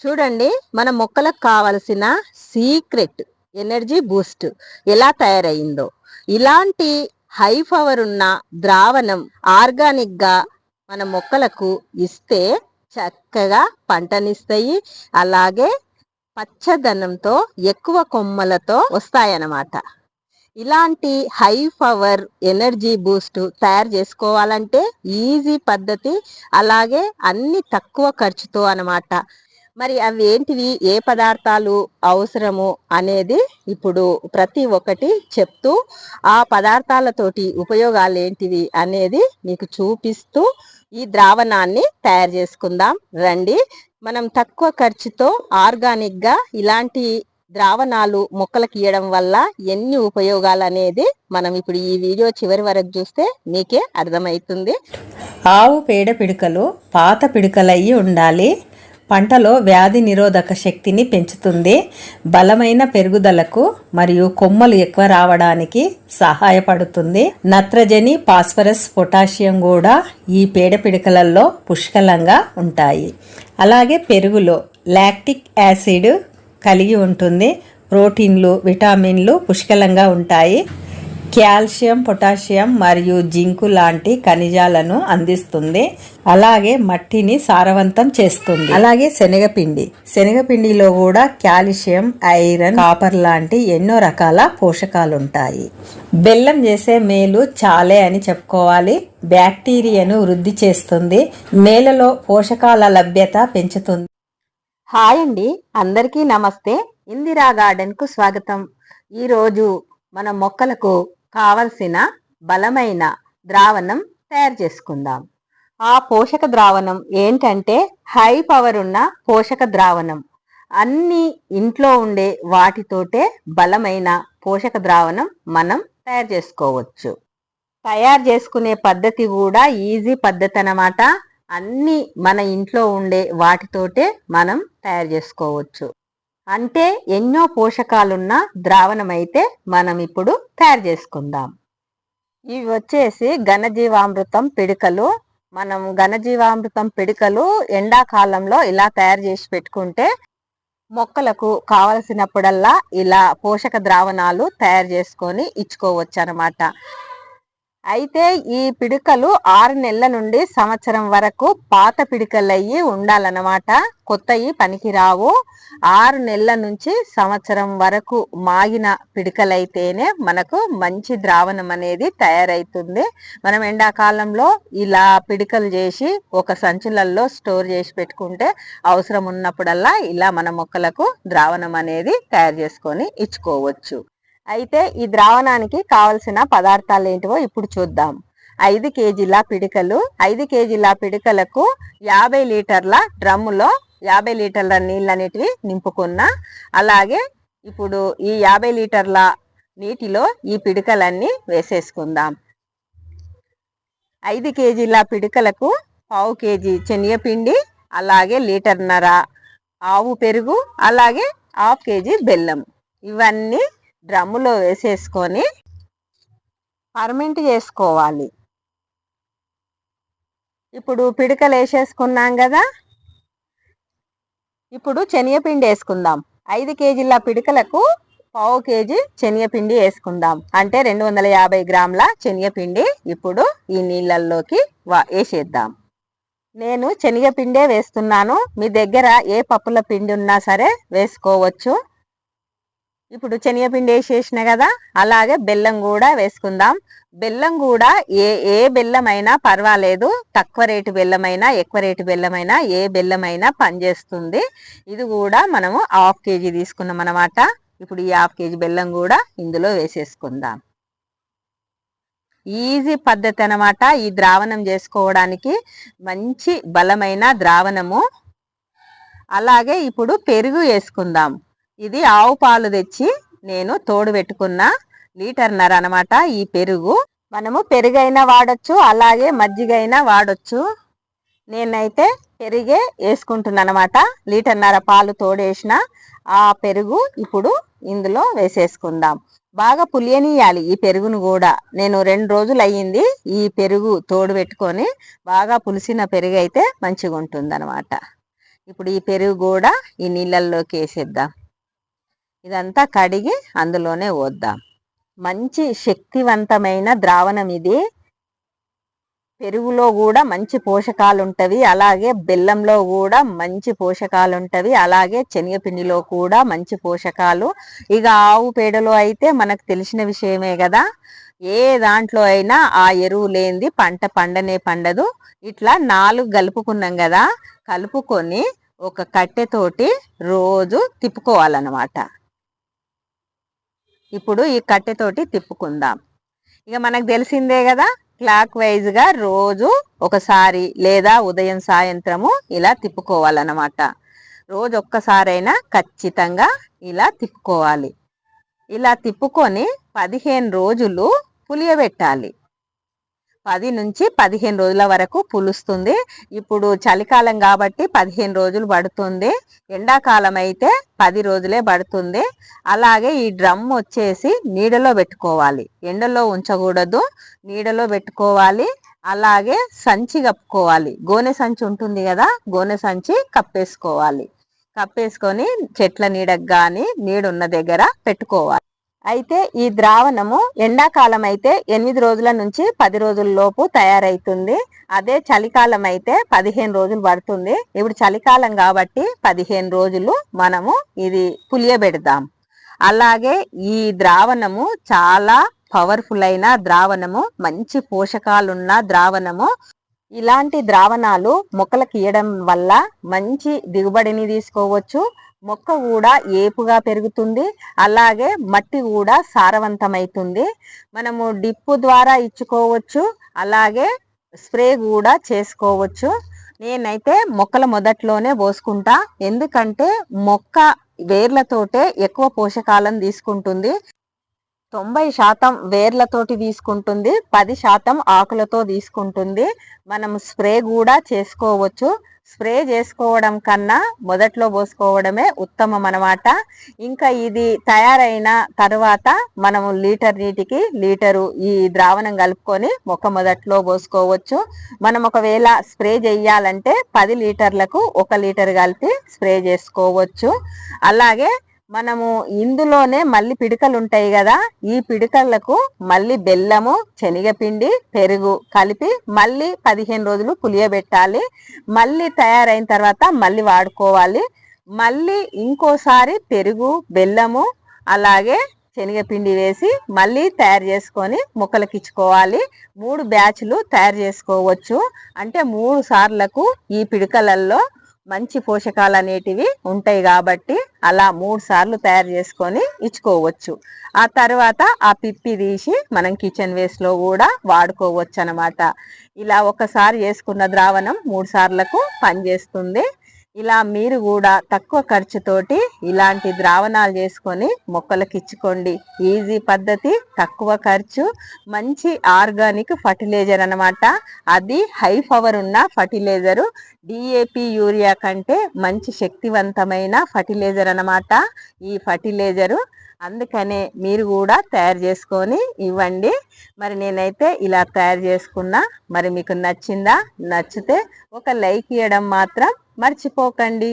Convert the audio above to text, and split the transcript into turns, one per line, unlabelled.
చూడండి మన మొక్కలకు కావలసిన సీక్రెట్ ఎనర్జీ బూస్ట్ ఎలా తయారయిందో ఇలాంటి హై పవర్ ఉన్న ద్రావణం ఆర్గానిక్గా మన మొక్కలకు ఇస్తే చక్కగా పంటనిస్తాయి. అలాగే పచ్చదనంతో ఎక్కువ కొమ్మలతో వస్తాయన్నమాట. ఇలాంటి హై పవర్ ఎనర్జీ బూస్ట్ తయారు చేసుకోవాలంటే ఈజీ పద్ధతి. అలాగే అన్ని తక్కువ ఖర్చుతో అన్నమాట మరి అవి ఏంటివి ఏ పదార్థాలు అవసరము అనేది ఇప్పుడు ప్రతి ఒక్కటి చెప్తూ ఆ పదార్థాలతోటి ఉపయోగాలు ఏంటివి అనేది మీకు చూపిస్తూ ఈ ద్రావణాన్ని తయారు చేసుకుందాం. రండి. మనం తక్కువ ఖర్చుతో ఆర్గానిక్గా ఇలాంటి ద్రావణాలు మొక్కలకు ఇవ్వడం వల్ల ఎన్ని ఉపయోగాలు అనేది మనం ఇప్పుడు ఈ వీడియో చివరి వరకు చూస్తే మీకే అర్థమవుతుంది.
ఆవు పేడ పిడకలు పాత పిడకలయ్యి ఉండాలి. పంటలో వ్యాధి నిరోధక శక్తిని పెంచుతుంది. బలమైన పెరుగుదలకు మరియు కొమ్మలు ఎక్కువ రావడానికి సహాయపడుతుంది. నత్రజని ఫాస్ఫరస్ పొటాషియం కూడా ఈ పేడ పిడకలలో పుష్కలంగా ఉంటాయి. అలాగే పెరుగులో లాక్టిక్ యాసిడ్ కలిగి ఉంటుంది. ప్రోటీన్లు విటామిన్లు పుష్కలంగా ఉంటాయి. కాల్షియం పొటాషియం మరియు జింకు లాంటి ఖనిజాలను అందిస్తుంది. అలాగే మట్టిని సారవంతం చేస్తుంది. అలాగే శనగపిండి. శనగపిండిలో కూడా కాల్షియం ఐరన్ కాపర్ లాంటి ఎన్నో రకాల పోషకాలు ఉంటాయి బెల్లం చేసే మేలు చాలే అని చెప్పుకోవాలి. బ్యాక్టీరియాను వృద్ధి చేస్తుంది. నేలలో పోషకాల లభ్యత పెంచుతుంది.
హాయ్ అండి. అందరికీ నమస్తే. ఇందిరా గార్డెన్కు స్వాగతం ఈరోజు మన మొక్కలకు కావలసిన బలమైన ద్రావణం తయారు చేసుకుందాం. ఆ పోషక ద్రావణం ఏంటంటే హై పవర్ ఉన్న పోషక ద్రావణం. అన్ని ఇంట్లో ఉండే వాటితోటే బలమైన పోషక ద్రావణం మనం తయారు చేసుకోవచ్చు. తయారు చేసుకునే పద్ధతి కూడా ఈజీ పద్ధతి అన్నమాట. అన్ని మన ఇంట్లో ఉండే వాటితోటే మనం తయారు చేసుకోవచ్చు. అంటే ఎన్నో పోషకాలున్న ద్రావణం అయితే మనం ఇప్పుడు తయారు చేసుకుందాం. ఇవి వచ్చేసి ఘనజీవామృతం పిడికలు. మనం ఘనజీవామృతం పిడికలు ఎండాకాలంలో ఇలా తయారు చేసి పెట్టుకుంటే మొక్కలకు కావలసినప్పుడల్లా ఇలా పోషక ద్రావణాలు తయారు చేసుకొని ఇచ్చుకోవచ్చు అనమాట అయితే ఈ పిడికలు ఆరు నెలల నుండి సంవత్సరం వరకు పాత పిడికలయ్యి ఉండాలన్నమాట. కొత్తవి పనికిరావు. ఆరు నెలల నుంచి సంవత్సరం వరకు మాగిన పిడికలైతేనే మనకు మంచి ద్రావణం అనేది తయారవుతుంది మనం ఎండాకాలంలో ఇలా పిడికలు చేసి ఒక సంచులల్లో స్టోర్ చేసి పెట్టుకుంటే అవసరం ఉన్నప్పుడల్లా ఇలా మన మొక్కలకు ద్రావణం అనేది తయారు చేసుకొని ఇచ్చుకోవచ్చు. అయితే ఈ ద్రావణానికి కావలసిన పదార్థాలు ఏంటివో ఇప్పుడు చూద్దాం. ఐదు కేజీల పిడికలు ఐదు కేజీల పిడికలకు యాభై లీటర్ల డ్రమ్ములో యాభై లీటర్ల నీళ్ళనేటివి నింపుకున్న అలాగే ఇప్పుడు ఈ యాభై లీటర్ల నీటిలో ఈ పిడికలన్నీ వేసేసుకుందాం. ఐదు కేజీల పిడికలకు పావు కేజీ శనగపిండి అలాగే లీటర్న్నర ఆవు పెరుగు అలాగే హాఫ్ కేజీ బెల్లం. ఇవన్నీ డ్రమ్ములో వేసేసుకొని ఫర్మెంట్ చేసుకోవాలి. ఇప్పుడు పిడికలు వేసేసుకున్నాం కదా. ఇప్పుడు శనగపిండి వేసుకుందాం. ఐదు కేజీల పిడికలకు పావు కేజీ శనగపిండి వేసుకుందాం. అంటే రెండు వందల యాభై గ్రాముల శనగపిండి ఇప్పుడు ఈ నీళ్ళల్లోకి వేసేద్దాం. నేను శనగపిండే వేస్తున్నాను. మీ దగ్గర ఏ పప్పుల పిండి ఉన్నా సరే వేసుకోవచ్చు. ఇప్పుడు శనగపిండి వేసేసిన కదా అలాగే బెల్లం కూడా వేసుకుందాం. బెల్లం కూడా ఏ ఏ బెల్లం అయినా పర్వాలేదు తక్కువ రేటు బెల్లమైనా ఎక్కువ రేటు బెల్లమైనా ఏ బెల్లమైనా పనిచేస్తుంది. ఇది కూడా మనము హాఫ్ కేజీ తీసుకున్నాం అనమాట ఇప్పుడు ఈ హాఫ్ కేజీ బెల్లం కూడా ఇందులో వేసేసుకుందాం. ఈజీ పద్ధతి అనమాట ఈ ద్రావణం చేసుకోవడానికి. మంచి బలమైన ద్రావణము. అలాగే ఇప్పుడు పెరుగు వేసుకుందాం. ఇది ఆవు పాలు తెచ్చి నేను తోడు పెట్టుకున్న లీటర్నర అనమాట ఈ పెరుగు. మనము పెరుగైనా వాడచ్చు అలాగే మజ్జిగైనా వాడచ్చు. నేనైతే పెరిగే వేసుకుంటున్నాను అనమాట లీటర్నర పాలు తోడేసిన ఆ పెరుగు ఇప్పుడు ఇందులో వేసేసుకుందాం. బాగా పులియనియాలి ఈ పెరుగును కూడా. నేను రెండు రోజులు అయ్యింది ఈ పెరుగు తోడు పెట్టుకొని బాగా పులిసిన పెరుగు అయితే మంచిగా ఉంటుంది ఇప్పుడు ఈ పెరుగు కూడా ఈ నీళ్ళల్లోకి వేసేద్దాం. ఇదంతా కడిగి అందులోనే వద్దాం. మంచి శక్తివంతమైన ద్రావణం ఇది. పెరుగులో కూడా మంచి పోషకాలు ఉంటవి అలాగే బెల్లంలో కూడా మంచి పోషకాలు ఉంటవి అలాగే శనగపిండిలో కూడా మంచి పోషకాలు. ఇక ఆవు పేడలో అయితే మనకు తెలిసిన విషయమే కదా. ఏ దాంట్లో అయినా ఆ ఎరువు లేనిది పంట పండనే పండదు. ఇట్లా నాలుగు కలుపుకున్నాం కదా. కలుపుకొని ఒక కట్టెతోటి రోజు తిప్పుకోవాలన్నమాట. ఇప్పుడు ఈ కట్టెతోటి తిప్పుకుందాం. ఇక మనకు తెలిసిందే కదా క్లాక్ వైజ్గా రోజు ఒకసారి లేదా ఉదయం సాయంత్రము ఇలా తిప్పుకోవాలన్నమాట. రోజు ఒక్కసారైనా ఖచ్చితంగా ఇలా తిప్పుకోవాలి. ఇలా తిప్పుకొని పదిహేను రోజులు పులియబెట్టాలి. పది నుంచి పదిహేను రోజుల వరకు పులుస్తుంది. ఇప్పుడు చలికాలం కాబట్టి పదిహేను రోజులు పడుతుంది. ఎండాకాలం అయితే పది రోజులే పడుతుంది. అలాగే ఈ డ్రమ్ వచ్చేసి నీడలో పెట్టుకోవాలి. ఎండలో ఉంచకూడదు. నీడలో పెట్టుకోవాలి. అలాగే సంచి కప్పుకోవాలి. గోనె సంచి ఉంటుంది కదా గోనె సంచి కప్పేసుకోవాలి. కప్పేసుకొని చెట్ల నీడకు కానీ నీడున్న దగ్గర పెట్టుకోవాలి. అయితే ఈ ద్రావణము ఎండాకాలం అయితే ఎనిమిది రోజుల నుంచి పది రోజుల లోపు తయారైతుంది. అదే చలికాలం అయితే పదిహేను రోజులు పడుతుంది. ఇప్పుడు చలికాలం కాబట్టి పదిహేను రోజులు మనము ఇది పులియబెడదాం. అలాగే ఈ ద్రావణము చాలా పవర్ఫుల్ అయిన ద్రావణము మంచి పోషకాలున్న ద్రావణము. ఇలాంటి ద్రావణాలు మొక్కలకు ఇవ్వడం వల్ల మంచి దిగుబడిని తీసుకోవచ్చు. మొక్క కూడా ఏపుగా పెరుగుతుంది అలాగే మట్టి కూడా సారవంతమవుతుంది. మనము డిప్పు ద్వారా ఇచ్చుకోవచ్చు అలాగే స్ప్రే కూడా చేసుకోవచ్చు. నేనైతే మొక్కల మొదట్లోనే పోసుకుంటా ఎందుకంటే మొక్క వేర్లతోటే ఎక్కువ పోషకాలను తీసుకుంటుంది. తొంభై శాతం వేర్లతోటి తీసుకుంటుంది పది శాతం ఆకులతో తీసుకుంటుంది. మనం స్ప్రే కూడా చేసుకోవచ్చు. స్ప్రే చేసుకోవడం కన్నా మొదట్లో పోసుకోవడమే ఉత్తమం అనమాట ఇంకా ఇది తయారైన తర్వాత మనము లీటర్ నీటికి లీటరు ఈ ద్రావణం కలుపుకొని మొక్క మొదట్లో పోసుకోవచ్చు. మనం ఒకవేళ స్ప్రే చేయాలంటే పది లీటర్లకు ఒక లీటర్ కలిపి స్ప్రే చేసుకోవచ్చు. అలాగే మనము ఇందులోనే మళ్ళీ పిడికలు ఉంటాయి కదా ఈ పిడికలకు మళ్ళీ బెల్లము శనగపిండి పెరుగు కలిపి మళ్ళీ పదిహేను రోజులు పులియబెట్టాలి. మళ్ళీ తయారైన తర్వాత మళ్ళీ వాడుకోవాలి. మళ్ళీ ఇంకోసారి పెరుగు బెల్లము అలాగే శనగపిండి వేసి మళ్ళీ తయారు చేసుకొని మొక్కలకి ఇచ్చుకోవాలి మూడు బ్యాచ్లు తయారు చేసుకోవచ్చు. అంటే మూడు సార్లకు ఈ పిడికలల్లో మంచి పోషకాలు అనేటివి ఉంటాయి కాబట్టి అలా మూడు సార్లు తయారు చేసుకొని ఇచ్చుకోవచ్చు. ఆ తర్వాత ఆ పిప్పి తీసి మనం కిచెన్ వేస్ట్లో కూడా వాడుకోవచ్చు అనమాట ఇలా ఒకసారి చేసుకున్న ద్రావణం మూడు సార్లకు పనిచేస్తుంది. ఇలా మీరు కూడా తక్కువ ఖర్చుతోటి ఇలాంటి ద్రావణాలు చేసుకొని మొక్కలకు ఇచ్చుకోండి. ఈజీ పద్ధతి తక్కువ ఖర్చు మంచి ఆర్గానిక్ ఫర్టిలైజర్ అనమాట అది హై పవర్ ఉన్న ఫర్టిలైజరు. డిఏపి యూరియా కంటే మంచి శక్తివంతమైన ఫర్టిలైజర్ అనమాట ఈ ఫర్టిలైజరు. అందుకనే మీరు కూడా తయారు చేసుకొని ఇవ్వండి. మరి నేనైతే ఇలా తయారు చేసుకున్నా. మరి మీకు నచ్చిందా? నచ్చితే ఒక లైక్ ఇవ్వడం మాత్రం మర్చిపోకండి.